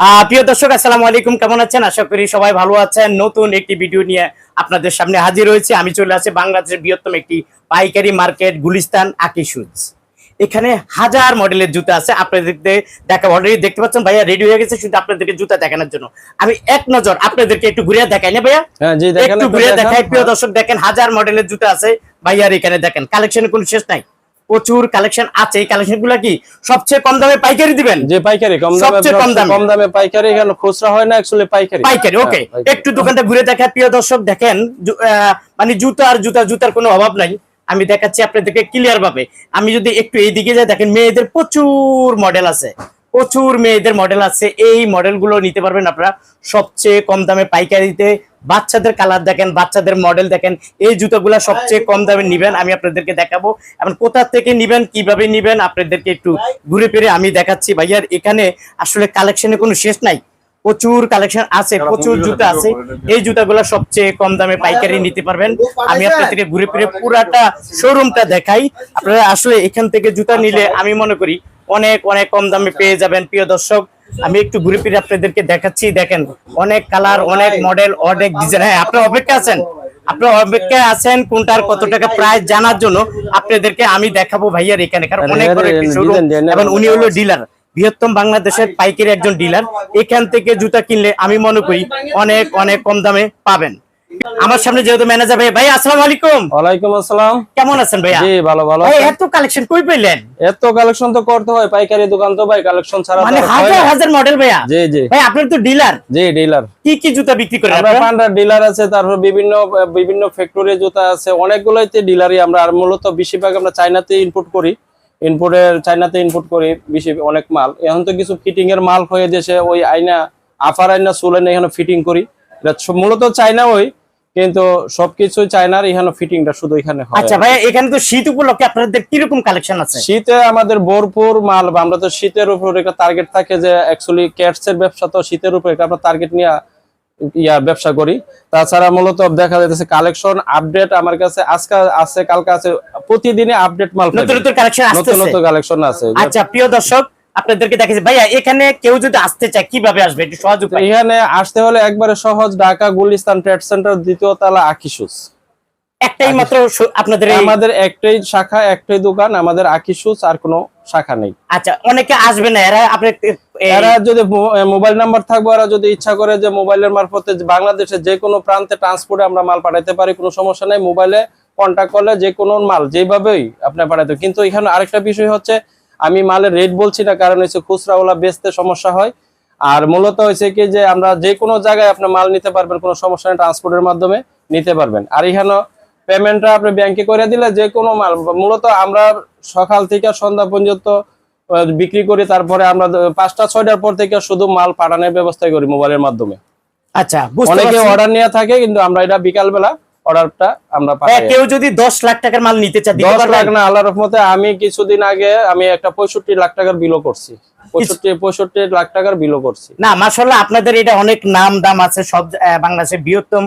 প্রিয় দর্শক আসসালামু আলাইকুম। কেমন আছেন? আশা করি সবাই ভালো আছেন। নতুন একটি ভিডিও নিয়ে আপনাদের সামনে হাজির হয়েছে। আমি চলে আসি বাংলাদেশের বৃহত্তম একটি পাইকারি মার্কেট গুলিস্তান আকি শুজ এখানে হাজার মডেলের জুতা আছে। আপনাদেরকে দেখা অলরেডি দেখতে পাচ্ছেন ভাইয়া রেডি হয়ে গেছে শুধু আপনাদেরকে জুতা দেখানোর জন্য। আমি এক নজর আপনাদেরকে একটু ঘুরিয়ে দেখাই না ভাইয়া? হ্যাঁ একটু দেখান। দেখাই। প্রিয় দর্শক দেখেন হাজার মডেলের জুতা আছে। ভাইয়ার এখানে দেখেন কালেকশনের কোনো শেষ নাই। প্রচুর কালেকশন আছে। এই কালেকশনগুলা কি সবচেয়ে কম দামে পাইকারি দিবেন? যে পাইকারি কম দামে সবচেয়ে কম দামে। কম দামে পাইকারি এখানে খুচরা হয় না অ্যাকচুয়ালি পাইকারি। পাইকারি ওকে হ্যাঁ, একটু দোকানটা ঘুরে দেখা প্রিয় দর্শক দেখেন আহ, মানে জুতা আর জুতা জুতার কোনো অভাব নাই। আমি দেখাচ্ছি আপনাদেরকে ক্লিয়ার ভাবে। আমি যদি একটু এইদিকে যাই দেখেন মেয়েদের প্রচুর মডেল আছে। প্রচুর মেয়েদের মডেল আছে। এই মডেলগুলো নিতে পারবেন আপনারা সবচেয়ে কম দামে পাইকারিতে। বাচ্চাদের কালার দেখেন বাচ্চাদের মডেল দেখেন এই জুতাগুলো সবচেয়ে কম দামে নিবেন আমি আপনাদেরকে দেখাবো। এখন কোথা থেকে নিবেন কীভাবে নিবেন আপনাদেরকে একটু ঘুরে ফিরে আমি দেখাচ্ছি। ভাইয়ার এখানে আসলে কালেকশনে কোনো শেষ নাই। প্রচুর কালেকশন আছে প্রচুর জুতা আছে। এই জুতাগুলো সবচেয়ে কম দামে পাইকারি নিতে পারবেন। আমি আপনাদেরকে ঘুরে ফিরে পুরাটা শোরুমটা দেখাই। আপনারা আসলে এখান থেকে জুতা নিলে আমি মনে করি অনেক অনেক কম দামে পেয়ে যাবেন প্রিয় দর্শক। আমি একটু ঘুরে ফিরে আপনাদেরকে দেখাচ্ছি দেখেন অনেক কালার অনেক মডেল অনেক ডিজাইন হ্যাঁ আপনার অপেক্ষা আছেন? আপনার অপেক্ষায় আছেন কোনটার কত টাকা প্রাইস জানার জন্য? আপনাদেরকে আমি দেখাবো ভাইয়ার এখানে কারণ অনেক বড় একটি শোরুম এবং উনি হলো ডিলার বৃহত্তম বাংলাদেশের পাইকারি একজন ডিলার এখান থেকে জুতা কিনলে আমি মনে করি অনেক অনেক কম দামে পাবেন। আমার সামনে যেহেতু ম্যানেজার ভাই ভাই আসসালামু আলাইকুম। ওয়ালাইকুম আসসালাম। কেমন আছেন ভাইয়া? জি ভালো ভালো ভাই এত কালেকশন কই পেলেন এত কালেকশন তো করতে হয় পাইকারি দোকান তো ভাই কালেকশন ছাড়া মানে হাজার হাজার মডেল ভাইয়া? জি জি। ভাই আপনার তো ডিলার জি ডিলার কি কি জুতা বিক্রি করেন আমরা আপনারা? পান্ডার ডিলার আছে তারপর বিভিন্ন বিভিন্ন ফ্যাক্টরি জুতা আছে অনেকগুলোইতে ডিলারই আমরা আর মূলত বেশিরভাগ আমরা চায়নাতে ইনপুট করি। ইনপুটের চায়নাতে ইনপুট করি বেশি অনেক মাল। এখন তো কিছু ফিটিং এর মাল হয়ে দেশে ওই আয়না আফার আয়না সুলেন এখানে ফিটিং করি। এটা মূলত চায়না ওই। কিন্তু সবকিছু চায়নার এখানে ফিটিংটা শুধু এখানে হয় আচ্ছা ভাইয়া এখানে তো শীত উপলক্ষে আপনাদের কীরকম কালেকশন আছে? শীতে আমাদের ভরপুর মাল আমরা তো শীতের উপর একটা টার্গেট থাকে যে অ্যাকচুয়ালি ক্যাটস এর ব্যবসা তো শীতের উপর একটা আমরা টার্গেট নিয়ে ইয়া ব্যবসা করি। তাছাড়া মূলত দেখা যাইতেছে কালেকশন আপডেট আমার কাছে আজকে আছে কালকে আছে প্রতিদিনে আপডেট মাল নতুন নতুন কালেকশন নতুন নতুন কালেকশন আছে। আচ্ছা প্রিয় দর্শক আপনাদেরকে দেখেছি। ভাইয়া এখানে কেউ যদি আসতে চায় কীভাবে আসবে? একটু সহজ এখানে আসতে হলে একবারে সহজ ঢাকা গুলিস্তান ট্রেড সেন্টার দ্বিতীয় তলা আকিসুস। একটাই মাত্র আপনাদের আমাদের একটাই শাখা একটাই দোকান আমাদের আকিসুস আর কোনো শাখা নেই। আচ্ছা অনেকে আসবে না এরা আপনি এরা যদি মোবাইল নাম্বার থাকবে ওরা যদি ইচ্ছা করে যে মোবাইলের মারফতে বাংলাদেশে যে কোনো প্রান্তে ট্রান্সপোর্টে আমরা মাল পাঠাতে পারি কোনো সমস্যা নেই মোবাইলে কন্ট্যাক্ট করলে যে কোনো মাল যেভাবেই আপনি পাঠাতে কিন্তু এখানে আরেকটা বিষয় হচ্ছে আমি মালের রেট বলছি না কারণ হচ্ছে খুচরাওয়ালা বেচতে সমস্যা হয়। আর মূলত হয়েছে কি যে আমরা যে কোনো জায়গায় আপনি মাল নিতে পারবেন কোনো সমস্যা নেই ট্রান্সপোর্টের মাধ্যমে নিতে পারবেন। আর এখানে পেমেন্টটা আপনি ব্যাংকে করে দিলে যে কোনো মাল মূলত আমরা সকাল থেকে সন্ধ্যা পর্যন্ত বিক্রি করি তারপরে আমরা পাঁচটা ছয়টার পর থেকে শুধু মাল পাঠানোর ব্যবস্থা করি মোবাইলের মাধ্যমে। আচ্ছা অনেকে অর্ডার নিয়ে থাকে কিন্তু আমরা এটা বিকাল বেলা অর্ডারটা আমরা পাঠাই। কেউ যদি লাখ টাকার মাল নিতে চায় দিতে দশ লাখ না আল্লাহর রহমতে আমি কিছুদিন আগে আমি একটা পঁয়ষট্টি লাখ টাকার বিলও করছি। পঁয়ষট্টি পঁয়ষট্টি লাখ টাকার বিলও করছি। না আপনাদের এটা অনেক নাম দাম আছে সব বাংলাদেশের বৃহত্তম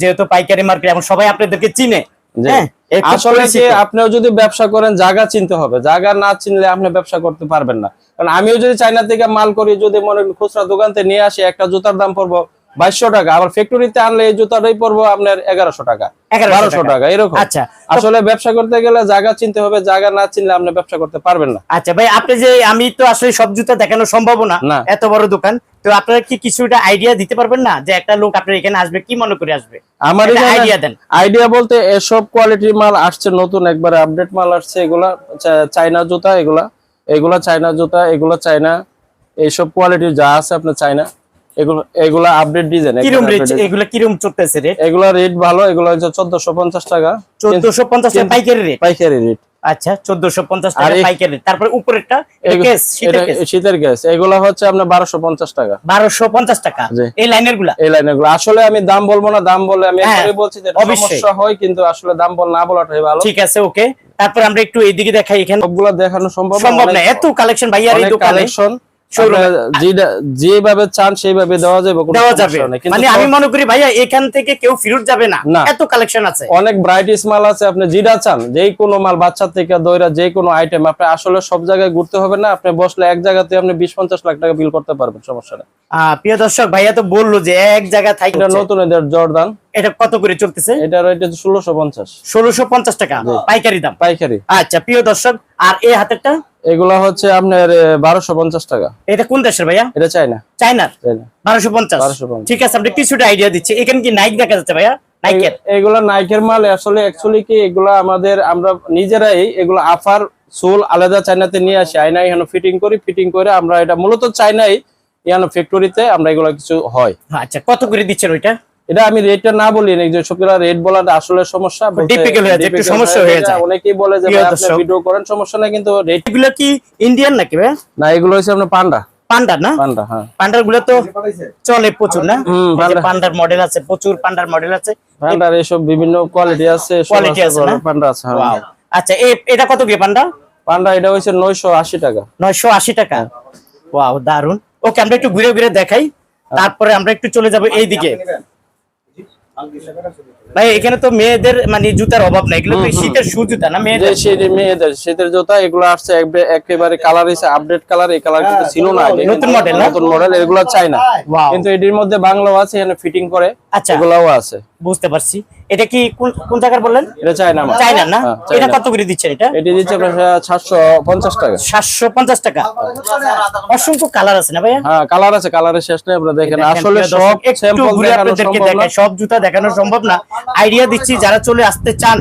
যেহেতু পাইকারি মার্কেট এবং সবাই আপনাদেরকে চিনে। হ্যাঁ আসলে আপনিও যদি ব্যবসা করেন জায়গা চিনতে হবে। জায়গা না চিনলে আপনি ব্যবসা করতে পারবেন না। কারণ আমিও যদি চাইনা থেকে মাল করি যদি মনে খুচরা দোকান থেকে নিয়ে আসি একটা জুতার দাম পড়ব বাইশশো টাকা। আবার ফ্যাক্টরিতে আনলে এই জুতাটাই পড়ব আপনার এগারোশো টাকা। বারোশো টাকা। এরকম। আচ্ছা আসলে ব্যবসা করতে গেলে জায়গা চিনতে হবে জায়গা না চিনলে আপনি ব্যবসা করতে পারবেন না। আচ্ছা ভাই আপনি যে আমি তো আসলে সব জুতা দেখানো সম্ভব না। এত বড় দোকান। তো আপনারা কি কিছুটা আইডিয়া দিতে পারবেন না যে একটা লোক আপনার এখানে আসবে কি মনে করে আসবে? আমার আইডিয়া দেন। আইডিয়া বলতে এসব কোয়ালিটির মাল আসছে নতুন একবারে আপডেট মাল আসছে এগুলা চা- চায়না জুতা এগুলা। এগুলা চায়না জুতা এগুলা চায়না। এইসব কোয়ালিটির যা আছে আপনার চায়না। এগুলো এগুলা আপডেট ডিজাইন কিরম রেট এগুলো কিরম চলতেছে রেট এগুলা রেট ভালো এগুলো হচ্ছে টাকা। পাইকারি রেট পাইকারি রেট আচ্ছা টাকা পাইকারি তারপরে উপরেরটা শীতের গ্যাস এগুলা হচ্ছে আপনার বারোশো পঞ্চাশ টাকা। এই লাইনেরগুলা এই গুলো আসলে আমি দাম বলব না দাম বলে আমি হ্যাঁ, বলছি যে। সমস্যা হয় কিন্তু আসলে দাম বল না বলাটাই ভালো। ঠিক আছে ওকে। তারপর আমরা একটু এইদিকে দেখাই এখানে। সবগুলা দেখানো সম্ভব সম্ভব না এত কালেকশন এই দোকানে। কালেকশন যেভাবে চান সেইভাবে দেওয়া যাবে দেওয়া যাবে। মানে আমি মনে করি ভাইয়া এখান থেকে কেউ ফেরত যাবে না। এত কালেকশন আছে। অনেক ব্রাইটিস মাল আছে আপনি যেটা চান যেই কোনো মাল বাচ্চা থেকে দইরা যে কোনো আইটেম আপনি আসলে সব জায়গায় ঘুরতে হবে না আপনি বসলে এক জায়গাতে আপনি বিশ পঞ্চাশ লাখ টাকা বিল করতে পারবেন সমস্যা নেই। প্রিয় দর্শক ভাইয়া তো বলল যে এক জায়গায় থাকি নতুন এদের জর্দান। এটা কত করে চলতেছে? এটা ষোলোশো পঞ্চাশ। ষোলোশো পঞ্চাশ টাকা পাইকারি দাম। পাইকারি। আচ্ছা প্রিয় দর্শক আর এই হাতেরটা? এগুলা হচ্ছে আপনার বারোশো পঞ্চাশ টাকা। এটা কোন দেশের ভাইয়া? এটা চাইনা চাইনার বারোশো পঞ্চাশ। 1250 ঠিক আছে আপনি কিছুটা আইডিয়া দিচ্ছি। এখানে কি নাইক দেখা যাচ্ছে ভাইয়া? এগুলা নাইকের মাল। আসলে অ্যাকচুয়ালি কি এগুলা আমাদের আমরা নিজেরাই এগুলো আফার সোল আলাদা চাইনাতে নিয়ে আসি। এখানে ফিটিং করি ফিটিং করে আমরা এটা মূলত চাইনাই ফ্যাক্টরিতে আমরা এগুলো কিছু হয়। আচ্ছা কত করে দিচ্ছেন ওইটা? এটা আমি রেটটা না বলি না যে সবগুলা রেট বলাটা আসলে সমস্যা হয়ে যায়, একটু সমস্যা হয়ে যায়। অনেকেই বলে যে ভাই, আপনি ভিডিও করেন সমস্যা নাই কিন্তু রেট এগুলো কি ইন্ডিয়ান নাকি ভাইয়া না এগুলো হচ্ছে আপনার পান্ডা। পান্ডার না? পান্ডা হ্যাঁ। পান্ডারগুলো তো চলে প্রচুর না। পান্ডার মডেল আছে প্রচুর পান্ডার মডেল আছে। পান্ডার এসব বিভিন্ন কোয়ালিটি আছে পান্ডা আছে হ্যাঁ। আচ্ছা এটা কত করে পান্ডা? পান্ডা এটা হচ্ছে নয়শো আশি টাকা। নয়শো আশি টাকা? ওয়াও দারুণ ওকে আমরা একটু ঘুরে ঘুরে দেখাই। তারপরে আমরা একটু চলে যাব এই দিকে Aunque sacaras el ভাই এখানে তো মেয়েদের মানে জুতার অভাব নাই। এগুলো তো শীতের শু জুতা না মেয়েদের? শীতের মেয়েদের শীতের জুতা এগুলো আসছে একেবারে কালার আপডেট কালার এই কালার কিন্তু ছিল না আগে। নতুন না? নতুন মডেল এগুলো চাই না কিন্তু এটির মধ্যে বাংলাও আছে এখানে ফিটিং করে আচ্ছা। এগুলাও আছে। বুঝতে পারছি। এটা কি কোন জায়গার বললেন? এটা চাই না আমার। চাইনা না? হ্যাঁ, এটা কত করে দিচ্ছেন এটা? এটি দিচ্ছে আপনার সাতশো পঞ্চাশ টাকা। সাতশো পঞ্চাশ টাকা। অসংখ্য কালার আছে না ভাইয়া? হ্যাঁ কালার আছে কালারের শেষ নেই আপনারা দেখেন। দেখেন, আসলে সব স্যাম্পল দেখানো সম্ভব না। সব জুতা দেখানো সম্ভব না। আইডিয়া দিচ্ছি, যারা চলে আসতে চান,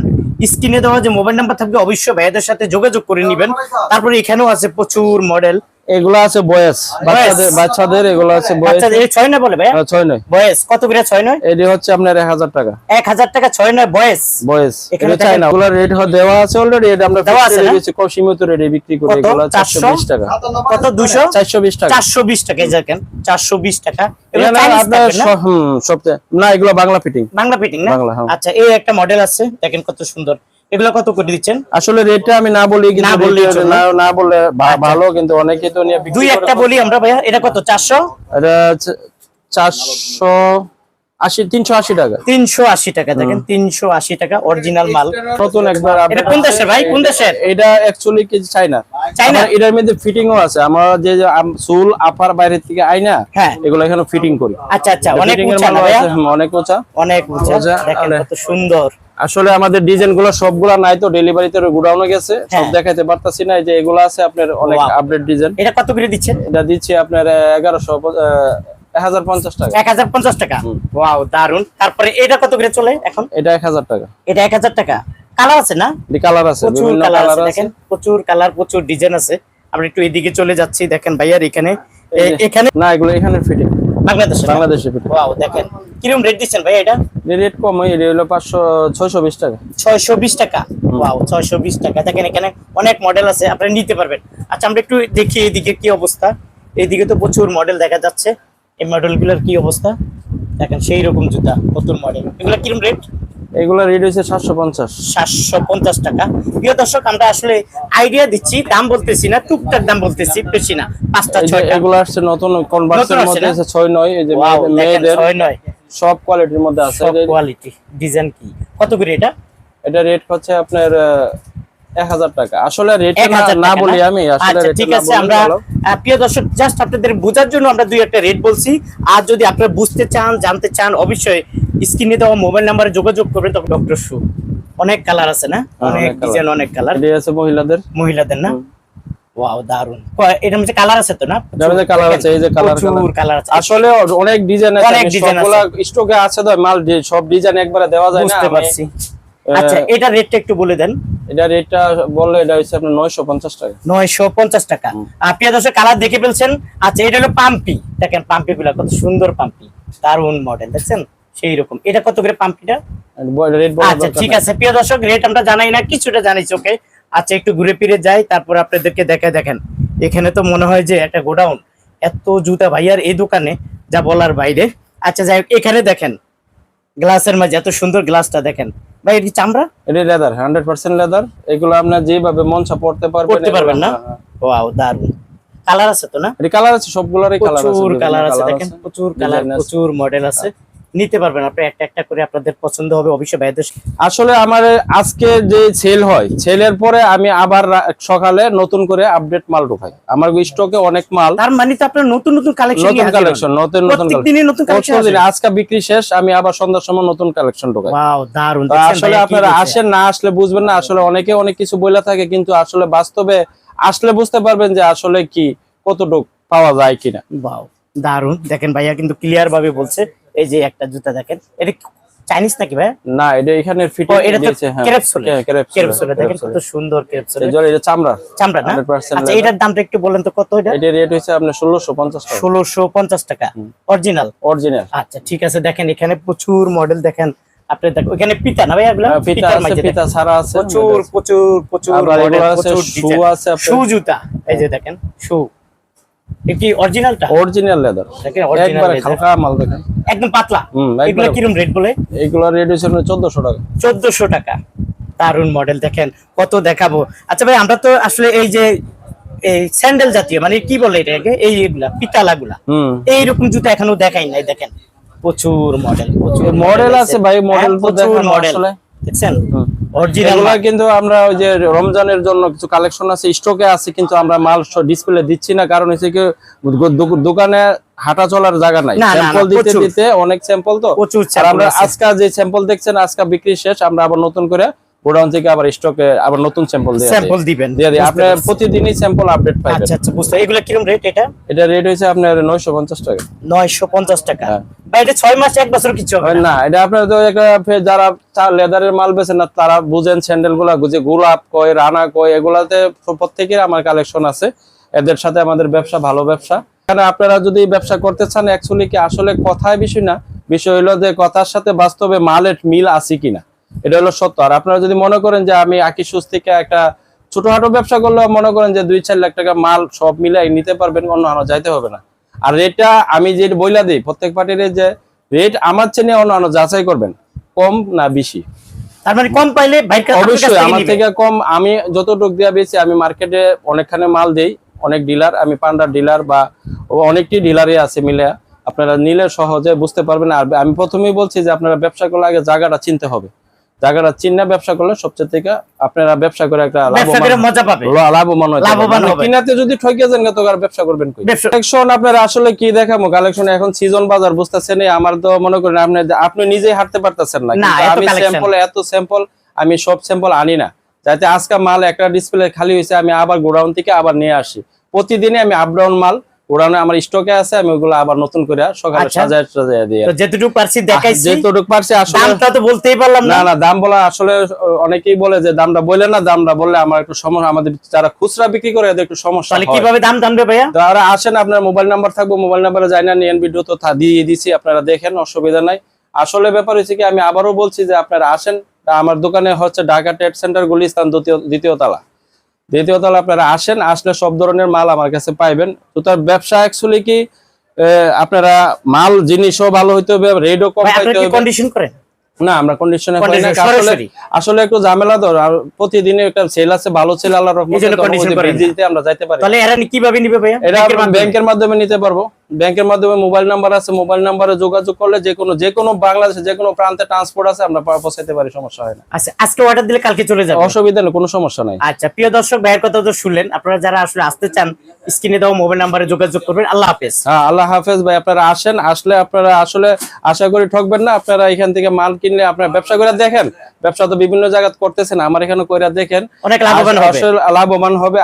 স্ক্রিনে দেওয়া যে মোবাইল নাম্বার থাকবে, অবশ্যই ভাইয়াদের সাথে যোগাযোগ করে নেবেন। তারপরে এখানেও আছে প্রচুর মডেল এগুলো আছে বয়স বাচ্চাদের বাচ্চাদের এগুলো আছে বয়স আচ্ছা এই ছয় নয় বলে ভাইয়া? হ্যাঁ, ছয় নয়। বয়স কত করে ছয় নয়? এটি হচ্ছে আপনার এক হাজার টাকা। এক হাজার টাকা ছয় নয় বয়স বয়স এখানে চাই না ওগুলো রেট দেওয়া আছে অলরেডি এটা আমরা দেওয়া আছে কম সীমিত রেটে বিক্রি করি এগুলো 400? 420 টাকা। কত? দুশো? 420 টাকা। চারশো বিশ টাকা এই দেখেন। চারশো বিশ টাকা। এগুলো আপনার? সব- না এগুলো বাংলা ফিটিং বাংলা ফিটিং না? বাংলা, হ্যাঁ। আচ্ছা এই একটা মডেল আছে। দেখেন কত সুন্দর। এগুলো কত করে দিচ্ছেন? আসলে রেটটা আমি না বলি না বললে না বলে ভালো কিন্তু অনেকে তো নিয়ে দুই একটা বলি। আমরা ভাইয়া এটা কত চারশো? এটা আশি 480 380 টাকা। তিনশো আশি টাকা দেখেন তিনশো আশি টাকা অরিজিনাল মাল। নতুন একবার এটা কোন দেশের ভাই? কোন দেশের? এটা অ্যাকচুয়ালি কি চাইনা চায়না? এটার মধ্যে ফিটিংও আছে। আমরা যে চুল আপার বাইরে থেকে আইনা হ্যাঁ। এগুলো এখানে ফিটিং করি। আচ্ছা আচ্ছা অনেক উঁচা অনেক উঁচা অনেক উঁচা উঁচা, দেখেন কত সুন্দর। আসলে আমাদের ডিজাইনগুলো সবগুলা নাই তো ডেলিভারিতে গুডাউনে গেছে সব হ্যাঁ। দেখাইতে পারতাছি না যে এগুলো আছে আপনার অনেক আপডেট ডিজাইন এটা কত করে দিচ্ছেন? এটা দিচ্ছি আপনার এগারোশো এক হাজার পঞ্চাশ টাকা। এক হাজার পঞ্চাশ টাকা? ওয়াও দারুণ তারপরে এটা কত করে চলে এখন? এটা এক হাজার টাকা। এটা এক হাজার টাকা? কালার আছে না? কালার আছে প্রচুর কালার আছে দেখেন। প্রচুর কালার প্রচুর ডিজাইন আছে। আমরা একটু এদিকে চলে যাচ্ছি দেখেন ভাইয়ার এখানে। এখানে? না এগুলো এখানে ফিটিং বাংলাদেশে বাংলাদেশে ফিটিং ওয়াও দেখেন। কীরকম রেট দিচ্ছেন ভাই এটা? রেট কম এই হলো পাঁচশো ছয়শো বিশ টাকা। ছয়শো বিশ টাকা? ওয়াও ছয়শো বিশ টাকা। দেখেন এখানে অনেক মডেল আছে আপনারা নিতে পারবেন। আচ্ছা আমরা একটু দেখি এদিকে কি অবস্থা। এইদিকে তো প্রচুর মডেল দেখা যাচ্ছে। এই মডেলগুলোর কি অবস্থা? দেখেন সেই রকম জুতা নতুন মডেল এগুলো কীরকম রেট এগুলো রেট সাতশো পঞ্চাশ। সাতশো পঞ্চাশ টাকা। প্রিয় দর্শক আমরা আসলে আইডিয়া দিচ্ছি দাম বলতেছি না টুকটাক দাম বলতেছি বেশি না পাঁচটা এই যে ছয়টা। এগুলো আসছে নতুন কনভার্সের মধ্যে আছে ছয় নয় এই যে মেয়েদের- ছয় নয়। সব কোয়ালিটির মধ্যে আছে। সব কোয়ালিটি ডিজাইন কি? কত করে এটা? এটা রেট হচ্ছে আপনার এক হাজার টাকা। আসলে রেট না বলি আমি আসলে আচ্ছা rate ঠিক আছে আমরা প্রিয় দর্শক জাস্ট আপনাদের বোঝার জন্য আমরা দুই একটা রেট বলছি। আর যদি আপনারা বুঝতে চান জানতে চান অবশ্যই স্ক্রিনে দেওয়া মোবাইল নাম্বারে যোগাযোগ করবেন তবে ডক্টর শু অনেক কালার আছে না? হ্যাঁ, অনেক ডিজাইন অনেক কালার এটি আছে মহিলাদের। মহিলাদের না? ওয়াও দারুণ এটার মধ্যে কালার আছে তো না? মধ্যে colour আছে, এই যে প্রচুর কালার আছে। আসলে অনেক ডিজাইন আছে অনেক design সবগুলা স্টকে আছে তো মাল সব ডিজাইন একবারে দেওয়া যায় না বুঝতে পারছি। আচ্ছা এটা রেটটা একটু বলে দেন। এটা রেটটা বললে এটা হচ্ছে আপনার নয়শো পঞ্চাশ টাকা। নয়শো পঞ্চাশ টাকা। আর প্রিয় দর্শক কালার দেখে ফেলছেন? আচ্ছা এটা হলো পাম্পি। দেখেন পাম্পি গুলা কত সুন্দর পাম্পি। দারুণ মডেল দেখছেন? সেই রকম এটা কত করে পাম্পিটা আচ্ছা ঠিক আছে প্রিয় দর্শক রেট আমরা জানাই না কিছুটা জানাই ওকে আচ্ছা একটু ঘুরে ফিরে যাই তারপর আপনাদেরকে দেখে দেখেন। এখানে তো মনে হয় যে একটা গোডাউন। এত জুতা ভাইয়ার এই দোকানে যা বলার বাইরে। আচ্ছা যাই হোক, এখানে দেখেন গ্লাসের মাঝে এত সুন্দর গ্লাসটা দেখেন। ভাই এটা কি চামড়া? এটা লেদার হান্ড্রেড পার্সেন্ট লেদার এগুলো আপনার যেভাবে মন চা পড়তে পারবেন পড়তে পারবেন না? হ্যাঁ, ওয়াও দারুণ কালার আছে তো না? এটা কালার আছে সবগুলোরই কালার আছে প্রচুর কালার আছে দেখেন প্রচুর কালার প্রচুর মডেল আছে। নিতে পারবেন। আপনি একটা একটা করে আপনাদের পছন্দ হবে অবশ্যই ভাইদের আসলে আমার আজকে যে সেল হয় সেলের পরে আমি আবার সকালে নতুন করে আপডেট মাল ঢুকাই। আমার স্টকে অনেক মাল। তার মানে তো আপনার নতুন নতুন কালেকশন নতুন কালেকশন নতুন নতুন নতুন কালেকশন আজকে বিক্রি শেষ আমি আবার সন্ধ্যার সময় নতুন কালেকশন ঢুকাই। ওয়াও দারুণ আসলে আপনারা আসেন না আসলে বুঝবেন না আসলে অনেকে অনেক কিছু বলে থাকে কিন্তু আসলে বাস্তবে আসলে বুঝতে পারবেন যে আসলে কি কতটুক পাওয়া যায় কিনা। ওয়াও দারুণ দেখেন ভাইয়া কিন্তু ক্লিয়ার ভাবে বলছে। এই যে একটা জুতা দেখেন এটা চাইনিজ নাকি ভাই? না এটা এখানে ফিট ও এটা তো ক্রেপসোলে ক্রেপসোলে দেখেন কত সুন্দর ক্রেপসোলে এটা চামড়া। চামড়া না? আচ্ছা এটার দামটা একটু বলেন তো কত এটা? এটা রেট হচ্ছে আপনার ষোলোশো পঞ্চাশ টাকা। ষোলোশো পঞ্চাশ টাকা। অরিজিনাল অরিজিনাল আচ্ছা ঠিক আছে দেখেন এখানে প্রচুর মডেল দেখেন। আপনি দেখো এখানে পিতা না ভাই এগুলা? পিতা আছে পিতা ছাড়া আছে। প্রচুর প্রচুর প্রচুর আছে, প্রচুর shoe আছে shoe জুতা এই যে দেখেন শু। কি অরিজিনালটা অরিজিনাল লেদার একবারে হালকা মাল দেখেন। একদম পাতলা? এগুলো। কিরম রেট বলে? এগুলো রেট হচ্ছে চোদ্দশো টাকা। চোদ্দশো টাকা। দারুণ মডেল দেখেন কত দেখাবো। আচ্ছা ভাই আমরা তো আসলে এই যে এই স্যান্ডেল জাতীয় মানে কি বলে এটাকে এই এগুলা পিতালা গুলা হুম। এইরকম জুতা এখনও দেখাই নাই দেখেন। প্রচুর মডেল প্রচুর মডেল আছে ভাই মডেল হ্যাঁ, তো প্রচুর মডেল আসলে। দেখছেন? এগুলা কিন্তু আমরা ওই যে রমজানের জন্য কিছু কালেকশন আছে স্টকে আছে কিন্তু আমরা মাল ডিসপ্লে দিচ্ছি না। কারণ হচ্ছে কি দোকানে হাঁটা চলার জায়গা নাই। স্যাম্পল দিতে দিতে অনেক স্যাম্পল তো। আর আমরা। আজকে যে স্যাম্পল দেখছেন আজকে বিক্রি শেষ আমরা আবার নতুন করে গোডাউন থেকে আবার স্টকে আবার নতুন স্যাম্পল দিয়ে স্যাম্পল দিবেন। দিয়ে দিই আপনি প্রতিদিনই স্যাম্পল আপডেট পাইবেন। আচ্ছা আচ্ছা বুঝতে এগুলো কিরম রেট এটা? এটা রেট হয়েছে আপনার নয়শো পঞ্চাশ টাকা। নয়শো পঞ্চাশ টাকা। হ্যাঁ। বা এটা ছয় মাস এক বছর কিছু হবে না। এটা আপনার তো একটা যারা লেদারের মাল বেছেন না তারা বুঝেন স্যান্ডেলগুলা যে গোলাপ কয় রানা কয় এগুলাতে প্রত্যেকের আমার কালেকশন আছে। এদের সাথে আমাদের ব্যবসা ভালো ব্যবসা। এখানে আপনারা যদি ব্যবসা করতে চান অ্যাকচুয়ালি কি আসলে কথায় বিষয় না? বিষয় হলো যে কথার সাথে বাস্তবে মালের মিল আছে কিনা? এটা হলো সত্য। আর আপনারা যদি মনে করেন যে আমি আকি সুস থেকে একটা ছোটখাটো ব্যবসা করলেও মনে করেন যে দুই চার লাখ টাকা মাল সব মিলাই নিতে পারবেন অন্য আনো যাইতে হবে না। আর রেটটা আমি যে বইলা দিই প্রত্যেক পার্টির যে রেট আমার চেনে অন্য আনো যাচাই করবেন কম না বেশি। তার মানে কম পাইলে অবশ্যই আমার থেকে কম আমি যতটুকু দেওয়া বেশি আমি মার্কেটে অনেকখানে মাল দেই অনেক ডিলার আমি পান্ডার ডিলার বা অনেকটি ডিলারই আছে মিলে আপনারা নিলে সহজে বুঝতে পারবেন। আর আমি প্রথমেই বলছি যে আপনারা ব্যবসা করলে আগে জায়গাটা চিনতে হবে। জায়গাটা চিনে ব্যবসা করলে সবচেয়ে থেকে আপনারা ব্যবসা করে একটা লাভবান লাভবান। মানে। কিনাতে যদি ঠকে যান তো আর ব্যবসা করবেন কালেকশন আপনারা আসলে কি দেখাবো? কালেকশন এখন সিজন বাজার বুঝতেছেন আমার তো মনে করেন আপনি আপনি নিজেই হাঁটতে পারতেছেন না আমি স্যাম্পল এত স্যাম্পল আমি সব স্যাম্পল আনি না। যাতে আজকে মাল একটা ডিসপ্লে খালি হয়েছে আমি আবার গোডাউন থেকে আবার নিয়ে আসি। প্রতিদিনই আমি আপডাউন মাল গোডাউনে আমার স্টকে আছে আমি ওগুলো আবার নতুন করে সকালে আচ্ছা। সাজায় সাজায় দিয়ে। তো যেটুকু পারছি দেখাইছি। যেটুকু পারছি আসলে দামটা তো বলতেই পারলাম না। না না দাম বলা আসলে অনেকেই বলে যে দামটা বলে না দামটা বললে আমার একটু সমস্যা। আমাদের যারা খুচরা বিক্রি করে এদের একটু সমস্যা তাহলে কীভাবে দাম দামবে ভাইয়া? তো আপনারা আসেন আপনার মোবাইল নাম্বার থাকবে মোবাইল নাম্বারে যাই না নিয়েন ভিডিও তো থা- দিয়ে দিছি আপনারা দেখেন অসুবিধা নাই। আসলে ব্যাপার হচ্ছে কি আমি আবারও বলছি যে আপনারা আসেন আমার দোকানে হচ্ছে ঢাকা ট্রেড সেন্টার গুলিস্তান দ্বিতীয় দ্বিতীয় তলা। দ্বিতীয় তলা আপনারা আসেন আসলে সব ধরনের মাল আমার কাছে পাইবেন। তো তার ব্যবসা অ্যাকচুয়ালি কি আপনারা মাল জিনিসও ভালো হইতে হবে রেডও কম কি হবে। কন্ডিশন করেন? না আমরা কন্ডিশনে করি না আসলে আসলে একটু ঝামেলা ধর আর প্রতিদিন একটা সেল আছে ভালো সেল আল্লাহর রহমতে আমরা যাইতে পারি। তাহলে এরা কীভাবে নিবে ভাইয়া? এটা ব্যাংকের মাধ্যমে নিতে পারব। ব্যাংকের মাধ্যমে মোবাইল নাম্বার আছে মোবাইল নাম্বারে যোগাযোগ করলে যে কোনো যে কোনো বাংলাদেশে যে কোনো প্রান্তে ট্রান্সপোর্ট আছে আমরা পা- পৌঁছাইতে পারি সমস্যা হয় না। আচ্ছা আজকে অর্ডার দিলে কালকে চলে যাবে? অসুবিধা নেই কোনো সমস্যা নাই। আচ্ছা প্রিয় দর্শক ভাইয়ের কথা তো শুনলেন। আপনারা যারা আসলে আসতে চান স্ক্রিনে দেওয়া মোবাইল নাম্বারে যোগাযোগ করবেন। আল্লাহ হাফেজ। হ্যাঁ আল্লাহ হাফেজ। ভাই আপনারা আসেন আসলে আপনারা আসলে আশা করি ঠকবেন না। আপনারা এখান থেকে মাল কিনলে আপনারা ব্যবসা করে দেখেন। ব্যবসা তো বিভিন্ন জায়গায় করতেছেন আমার এখানে কইরা দেখেন। অনেক লাভবান হবে। আসলে লাভবান হবে।